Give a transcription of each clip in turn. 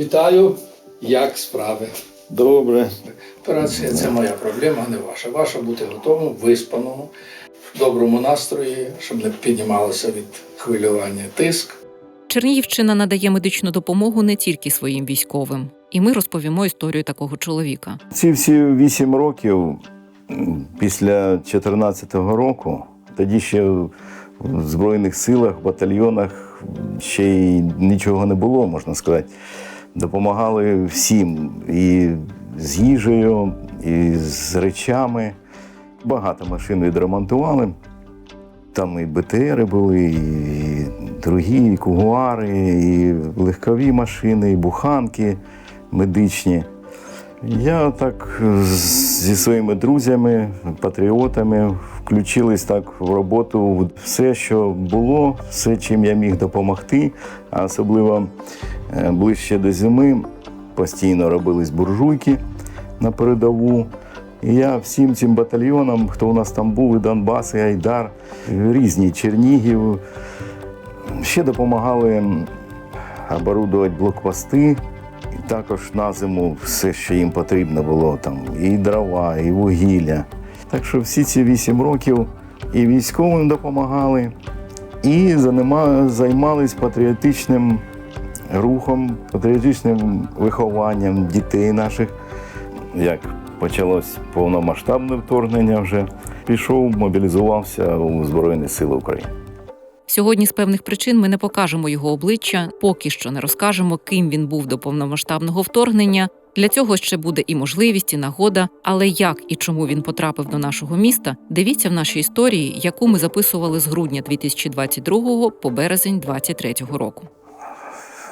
Вітаю, як справи? Добре. Операція це моя проблема, а не ваша. Ваша бути готовим, виспаному, в доброму настрої, щоб не піднімалося від хвилювання тиск. Чернігівщина надає медичну допомогу не тільки своїм військовим, і ми розповімо історію такого чоловіка. Ці всі вісім років після 14-го року, тоді ще в Збройних силах, батальйонах ще й нічого не було, можна сказати. Допомагали всім і з їжею, і з речами. Багато машин відремонтували. Там і БТРи були, і другі, і кугуари, і легкові машини, і буханки медичні. Я так зі своїми друзями, патріотами включились так в роботу. Все, що було, все, чим я міг допомогти, а особливо ближче до зими, постійно робились буржуйки на передову. І я всім цим батальйонам, хто у нас там був, і Донбас, і Айдар, різні Чернігів, ще допомагали оборудувати блокпости. І також на зиму все, що їм потрібно було, там і дрова, і вугілля. Так що всі ці вісім років і військовим допомагали, і займались патріотичним рухом, патріотичним вихованням дітей наших. Як почалось повномасштабне вторгнення вже, пішов, мобілізувався у Збройні Сили України. Сьогодні з певних причин ми не покажемо його обличчя, поки що не розкажемо, ким він був до повномасштабного вторгнення. Для цього ще буде і можливість, і нагода. Але як і чому він потрапив до нашого міста, дивіться в нашій історії, яку ми записували з грудня 2022 по березень 2023 року.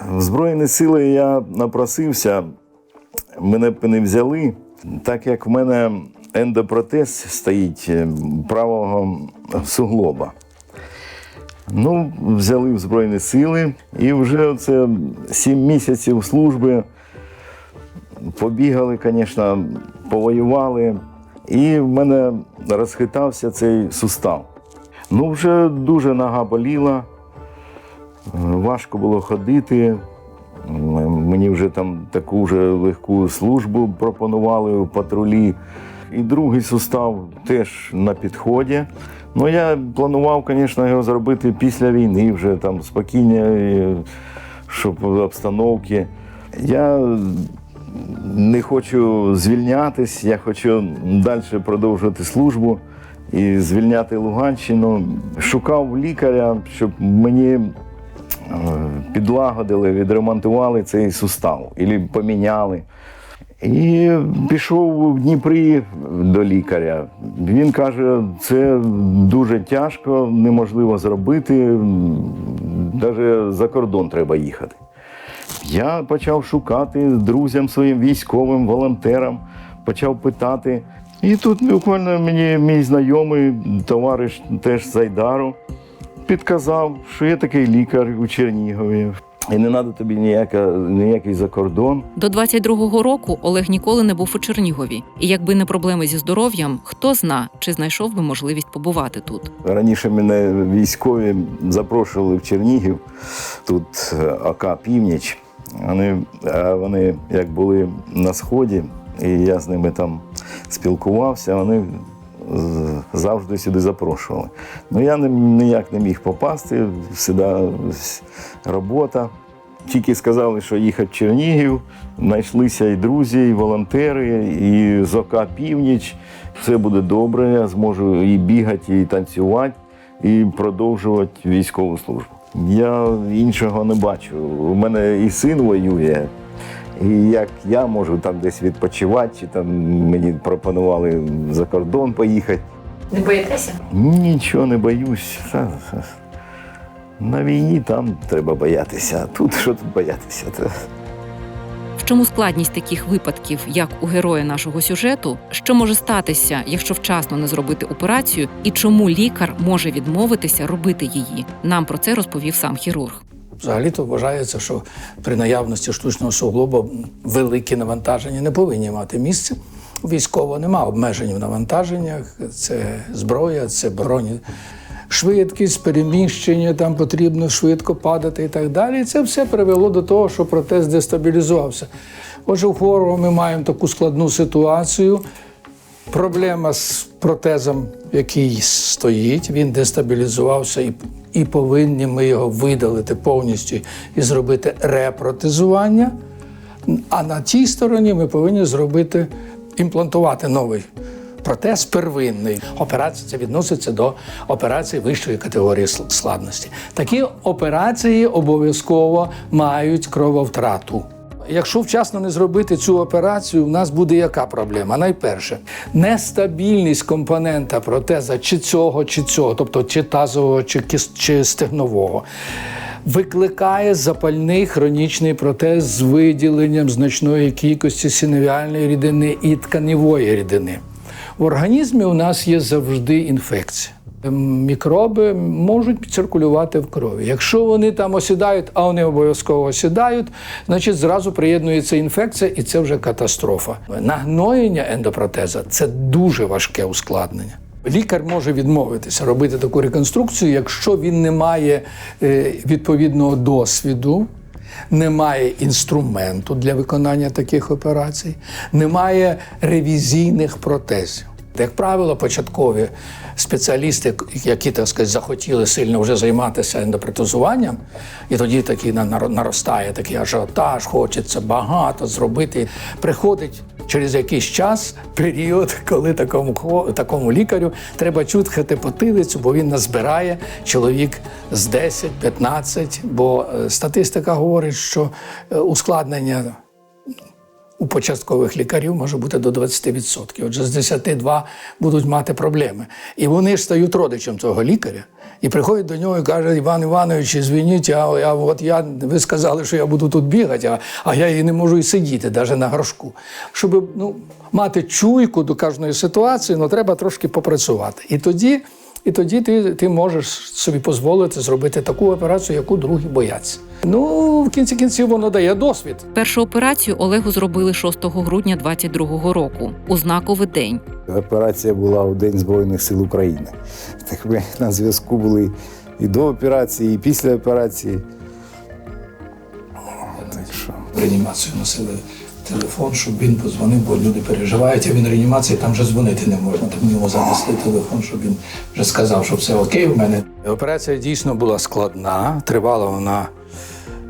В Збройні сили я напросився, мене б не взяли, так як в мене ендопротез стоїть е, правого суглоба. Ну, взяли в Збройні сили, і вже це сім місяців служби. Побігали, звісно, повоювали, і в мене розхитався цей сустав. Ну, вже дуже нога боліла. Важко було ходити. Мені вже там таку вже легку службу пропонували в патрулі. І другий сустав теж на підході. Ну, я планував, звісно, його зробити після війни, вже там спокійні, е, щоб обстановки. Я не хочу звільнятись, я хочу далі продовжувати службу і звільняти Луганщину. Шукав лікаря, щоб мені підлагодили, відремонтували цей сустав і поміняли. І пішов в Дніпрі до лікаря. Він каже, це дуже тяжко, неможливо зробити, навіть за кордон треба їхати. Я почав шукати друзям своїм військовим, волонтерам, почав питати. І тут буквально мені мій знайомий товариш теж з Айдару підказав, що є такий лікар у Чернігові. І не треба тобі ніяка, ніякий закордон. До 22-го року Олег ніколи не був у Чернігові, і якби не проблеми зі здоров'ям, хто зна, чи знайшов би можливість побувати тут. Раніше мене військові запрошували в Чернігів, тут е, ОК Північ. Вони, вони як були на сході, і я з ними там спілкувався, вони завжди сюди запрошували. Ну я ніяк не міг попасти, всіда с- робота. Тільки сказали, що їхати в Чернігів, знайшлися і друзі, і волонтери, і з ОК Північ. Все буде добре, я зможу і бігати, і танцювати, і продовжувати військову службу. Я іншого не бачу. У мене і син воює. І як я можу там десь відпочивати, чи там мені пропонували за кордон поїхати. Не боїтеся? Нічого не боюсь. На війні там треба боятися, а тут що тут боятися? В чому складність таких випадків, як у героя нашого сюжету, що може статися, якщо вчасно не зробити операцію, і чому лікар може відмовитися робити її? Нам про це розповів сам хірург. Взагалі-то вважається, що при наявності штучного суглоба великі навантаження не повинні мати місце. У військового нема обмежень в навантаженнях, це зброя, це броні швидкість, переміщення, там потрібно швидко падати і так далі. І це все привело до того, що протез дестабілізувався. Отже, у хворого ми маємо таку складну ситуацію. Проблема з протезом, який стоїть, він дестабілізувався, і, і повинні ми його видалити повністю і зробити репротезування. А на тій стороні ми повинні зробити імплантувати новий протез первинний. Операція це відноситься до операції вищої категорії складності. Такі операції обов'язково мають крововтрату. Якщо вчасно не зробити цю операцію, у нас буде яка проблема? Найперше, нестабільність компонента протеза чи цього, чи цього, тобто чи тазового, чи, чи стегнового викликає запальний хронічний протез з виділенням значної кількості синовіальної рідини і тканевої рідини. В організмі у нас є завжди інфекція. Мікроби можуть циркулювати в крові. Якщо вони там осідають, а вони обов'язково осідають, значить зразу приєднується інфекція, і це вже катастрофа. Нагноєння ендопротеза це дуже важке ускладнення. Лікар може відмовитися робити таку реконструкцію, якщо він не має е, відповідного досвіду, немає інструменту для виконання таких операцій, немає ревізійних протезів. Як правило, початкові спеціалісти, які так сказати, захотіли сильно вже займатися ендопротезуванням, і тоді такий на- наро- наростає такий ажіотаж, хочеться багато зробити. Приходить через якийсь час період, коли такому такому лікарю треба чутхати потилицю, бо він назбирає чоловік з 10-15, бо е, статистика говорить, що е, ускладнення у початкових лікарів може бути до 20%. Отже, з 10 будуть мати проблеми. І вони ж стають родичем цього лікаря. І приходять до нього і кажуть, Іван Іванович, звініть, а я, от я, ви сказали, що я буду тут бігати, а, а я і не можу і сидіти, навіть на горшку. Щоб ну, мати чуйку до кожної ситуації, ну, треба трошки попрацювати. І тоді, і тоді ти, ти можеш собі дозволити зробити таку операцію, яку другі бояться. Ну, в кінці кінців воно дає досвід. Першу операцію Олегу зробили 6 грудня 22-го року у знаковий день. Операція була у День Збройних сил України. Так ми на зв'язку були і до операції, і після операції. Так що. Реанімацію носили телефон, щоб він подзвонив, бо люди переживають, а він в реанімації там вже дзвонити не можна. Ми йому занесли телефон, щоб він вже сказав, що все окей в мене. Операція дійсно була складна, тривала вона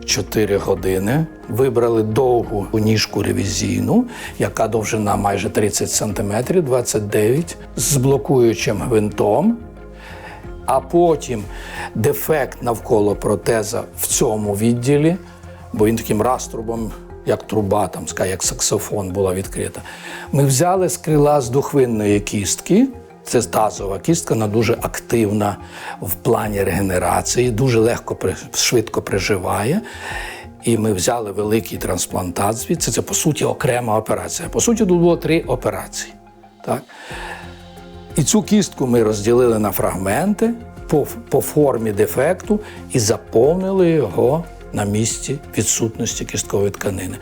4 години. Вибрали довгу ніжку ревізійну, яка довжина майже 30 см, 29 з блокуючим гвинтом. А потім дефект навколо протеза в цьому відділі, бо він таким раструбом, як труба, там, як саксофон була відкрита. Ми взяли з крила з духвинної кістки. Це тазова кістка, вона дуже активна в плані регенерації, дуже легко швидко приживає. І ми взяли великий трансплантат звідси. Це по суті окрема операція. По суті, тут було три операції. Так? І цю кістку ми розділили на фрагменти по, по формі дефекту і заповнили його на місці відсутності кісткової тканини.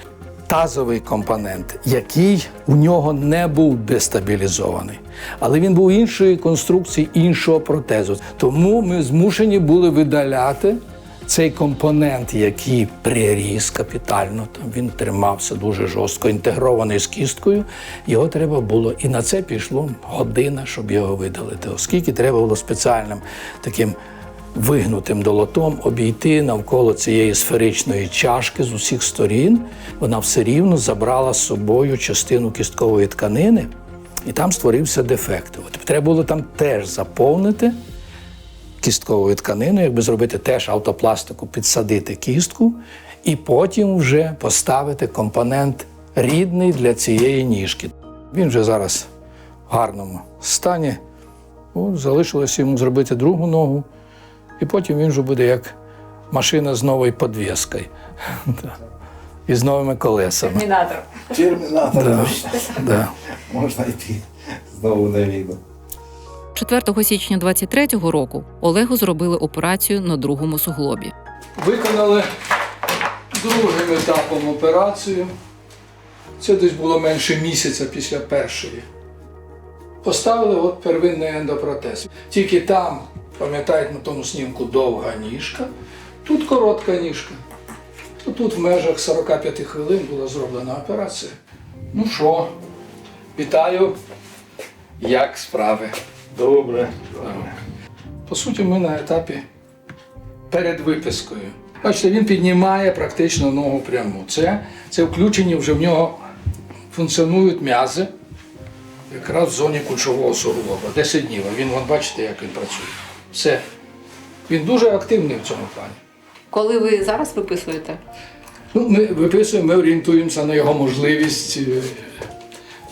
Тазовий компонент, який у нього не був дестабілізований, але він був іншої конструкції, іншого протезу. Тому ми змушені були видаляти цей компонент, який приріс капітально, там він тримався дуже жорстко, інтегрований з кісткою. Його треба було, і на це пішло година, щоб його видалити, оскільки треба було спеціальним таким вигнутим долотом обійти навколо цієї сферичної чашки з усіх сторін. Вона все рівно забрала з собою частину кісткової тканини, і там створився дефект. От треба було там теж заповнити кістковою тканиною, якби зробити теж автопластику, підсадити кістку, і потім вже поставити компонент рідний для цієї ніжки. Він вже зараз в гарному стані. От, залишилося йому зробити другу ногу, і потім він вже буде як машина з новою подвіскою. І з новими колесами. Термінатор. Термінатор. Да. Да. Можна йти знову на війну. 4 січня 23-го року Олегу зробили операцію на другому суглобі. Виконали другим етапом операцію. Це десь було менше місяця після першої. Поставили от первинний ендопротез. Тільки там, пам'ятаєте, на тому снімку довга ніжка, тут коротка ніжка. Тут в межах 45 хвилин була зроблена операція. Ну що, вітаю. Як справи? Добре. По суті, ми на етапі перед випискою. Бачите, він піднімає практично ногу пряму. Це, це включені вже в нього функціонують м'язи якраз в зоні кульшового суглоба. 10 днів. А він, бачите, як він працює. Все. Він дуже активний в цьому плані. Коли ви зараз виписуєте? Ну, ми виписуємо, ми орієнтуємося на його можливість е,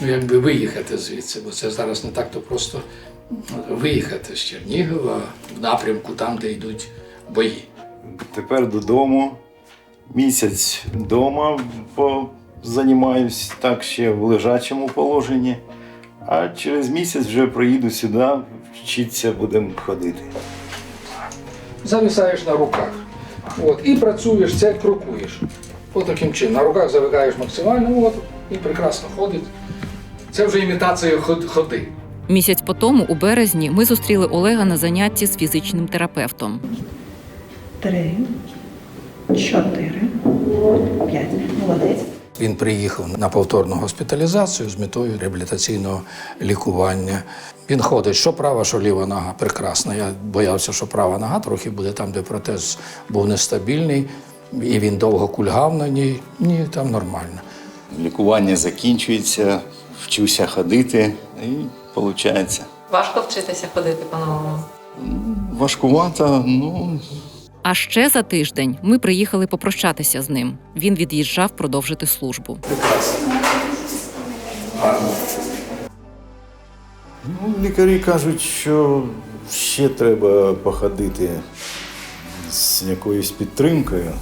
ну, якби виїхати звідси, бо це зараз не так-то просто виїхати з Чернігова в напрямку там, де йдуть бої. Тепер додому. Місяць вдома займаюсь так ще в лежачому положенні. А через місяць вже приїду сюди, вчитися будемо ходити. Зависаєш на руках. От, і працюєш, це крокуєш. От таким чином. На руках завикаєш максимально, от, і прекрасно ходить. Це вже імітація ходи. Місяць по тому, у березні, ми зустріли Олега на занятті з фізичним терапевтом. Три, чотири, п'ять. Молодець. Він приїхав на повторну госпіталізацію з метою реабілітаційного лікування. Він ходить, що права, що ліва нога. Прекрасно. Я боявся, що права нога трохи буде там, де протез був нестабільний, і він довго кульгав на ній. Ні, там нормально. Лікування закінчується, вчуся ходити і виходить. Важко вчитися ходити по-новому. Важкувато, ну А ще за тиждень ми приїхали попрощатися з ним. Він від'їжджав продовжити службу. Ну, лікарі кажуть, що ще треба походити з якоюсь підтримкою.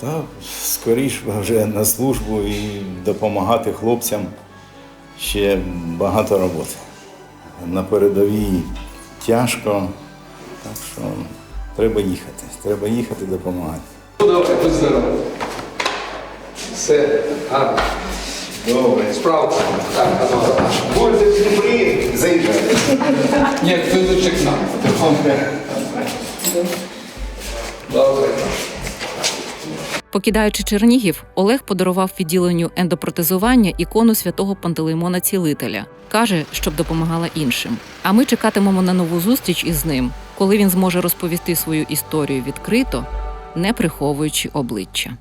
Та скоріш вже на службу і допомагати хлопцям ще багато роботи. На передовій тяжко, так що треба їхати. Треба їхати допомагати. Добре, будь здоровий. Все, гарно. Добре. Справа. Так, добре. Будете при заїжджати. Ні, ти до чекна. Добре. Покидаючи Чернігів, Олег подарував відділенню ендопротезування ікону святого Пантелеймона Цілителя. Каже, щоб допомагала іншим. А ми чекатимемо на нову зустріч із ним, коли він зможе розповісти свою історію відкрито, не приховуючи обличчя.